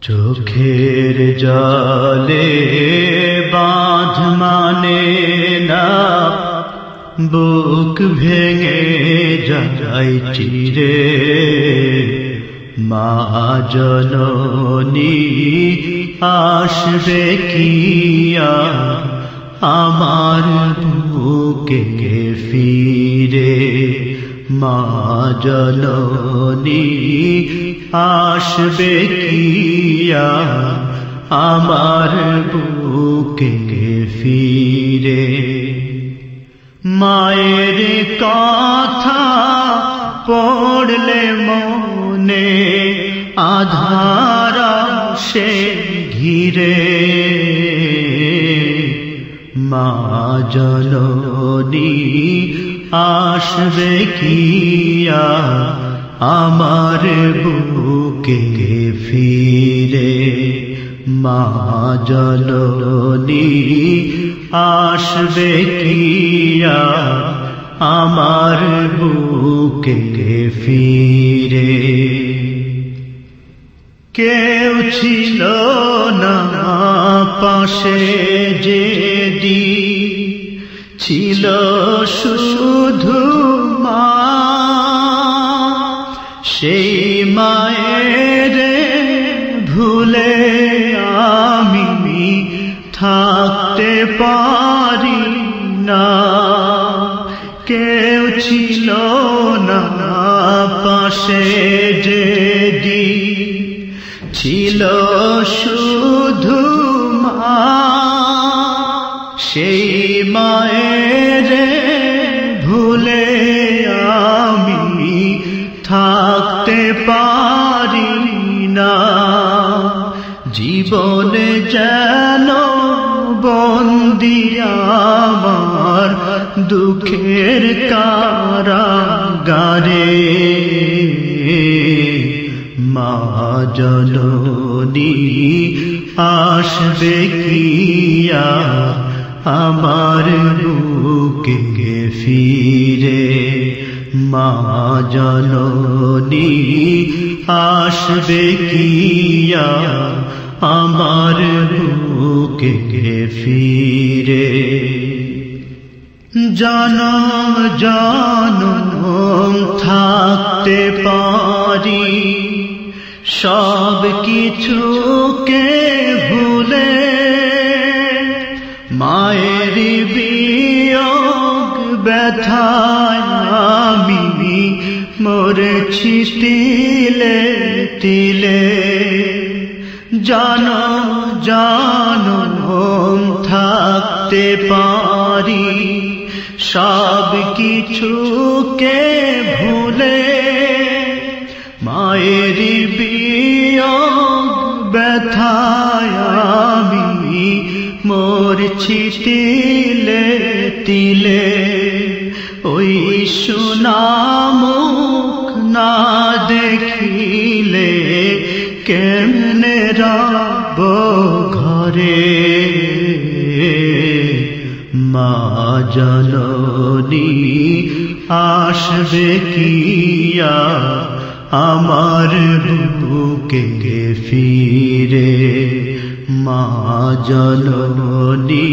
চোখের জলে বাঁধ মানে না, বুক ভেঙে যায় চিরে। মা জননী, আসবে কিয়া আমার বুকে ফিরে? মা জননী, আসবে কিয়া আমার বুকে ফিরে? মায়ের কথা পড়লে মনে আধার সে ঘিরে। মা জননী আসবে কিয়া আমার বুকে ফিরে? মা জননী, আসবে কিয়া আমার বুকে ফিরে? কেউ ছিল না পাশে যে দি ছিল শুধু মা। সেই মায়ের ভুলে আমি থাকতে পারি না। কেউ ছিল না পাশে যে ছিল শুধু মায়ের ভুলে আমি থাকতে পারি না। জীবনে যেন বন্দি আমার দুঃখের কারাগারে। মা জননী, আসবে কিয়া আমার বুকে ফিরে? মা জননী, আসবে কিয়া আমার বুকে ফিরে? জনম জনম থাকতে পারি। সব কিছুকে মায়ের বিয়োগ ব্যথায় আমি মরেছি তিলে তিলে। জানো জানো থাকতে পারি, সব কিছুকে ভুলে। মায়ের মরছি তিলে তিলে, ওই সুনামুখ না দেখিলে কেমনে রাব ঘরে? মা জননী, আসবে কিয়া আমার বুকে ফিরে? মা জননী,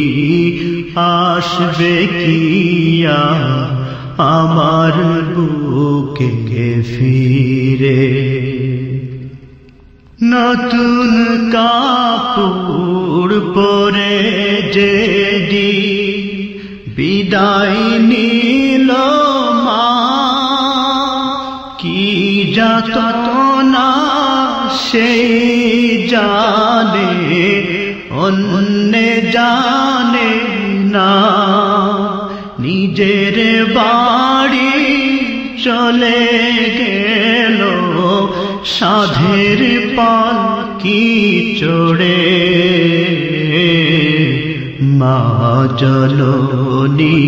আসবে কিয়া আমার বুকে ফিরে? নতুন কাপড় পরে যে দি বিদায় নিল মা, কি যাত না সেই জানে, অন্য জানে না। নিজের বাড়ি চলে গেল, সাধের পালকি চড়ে। মা জননী,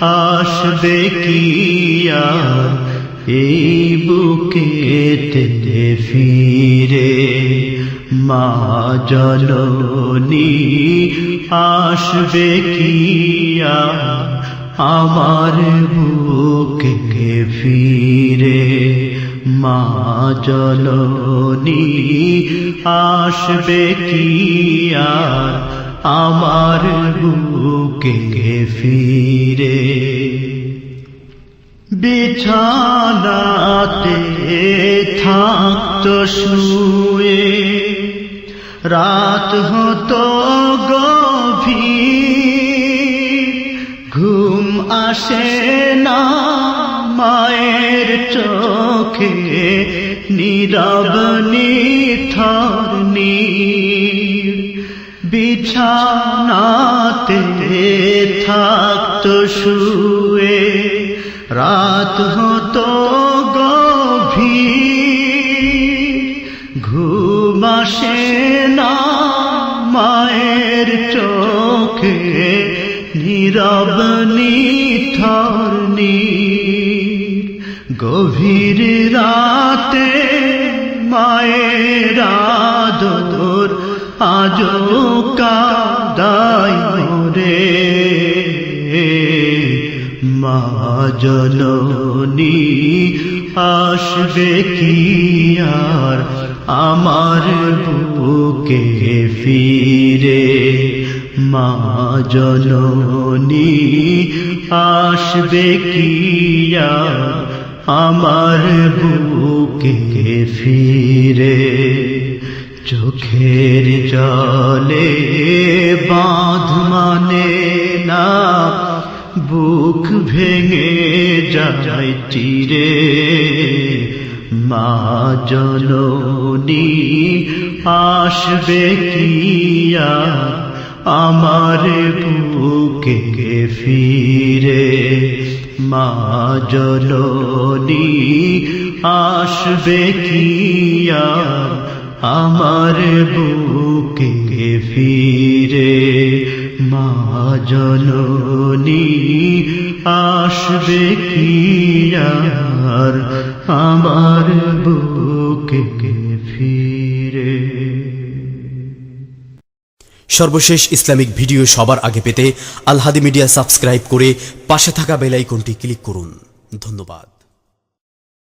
আসবে কিয়া এই বুকেতে ফিরে মা জননী আসবে কিয়া আমার বুকে ফিরে মা জননী আসবে কি আর আমার বুকে ফিরে বিছানাতে থাকত শুয়ে। রাত হতো গভীর। ঘুম আসে না মায়ের চোখে, নীরব নিথর বিছানাতে থাকত শুয়ে। রাত হতো গভীর। ঘুম আসে না মায়ের চোখে, নীরব নিথর নীর। গভীর রাতে মায়ের আদর আজও কাদাই জননী আসবে কি আর আমার বুকে ফিরে? মা জননী আসবে কি আমার বুকে ফিরে? চোখের জলে বাঁধ মানে না বুক ভেঙে যায় তীরে মা জননী, আসবে কিয়া আমার বুকে ফিরে? মা জননী, আসবে কিয়া আমার বুকে ফিরে? জননী আসবে কি আর আমার বুকে ফিরে? সর্বশেষ ইসলামিক ভিডিও সবার আগে পেতে আলহাদি মিডিয়া সাবস্ক্রাইব করে পাশে থাকা বেল আইকনটি ক্লিক করুন। ধন্যবাদ।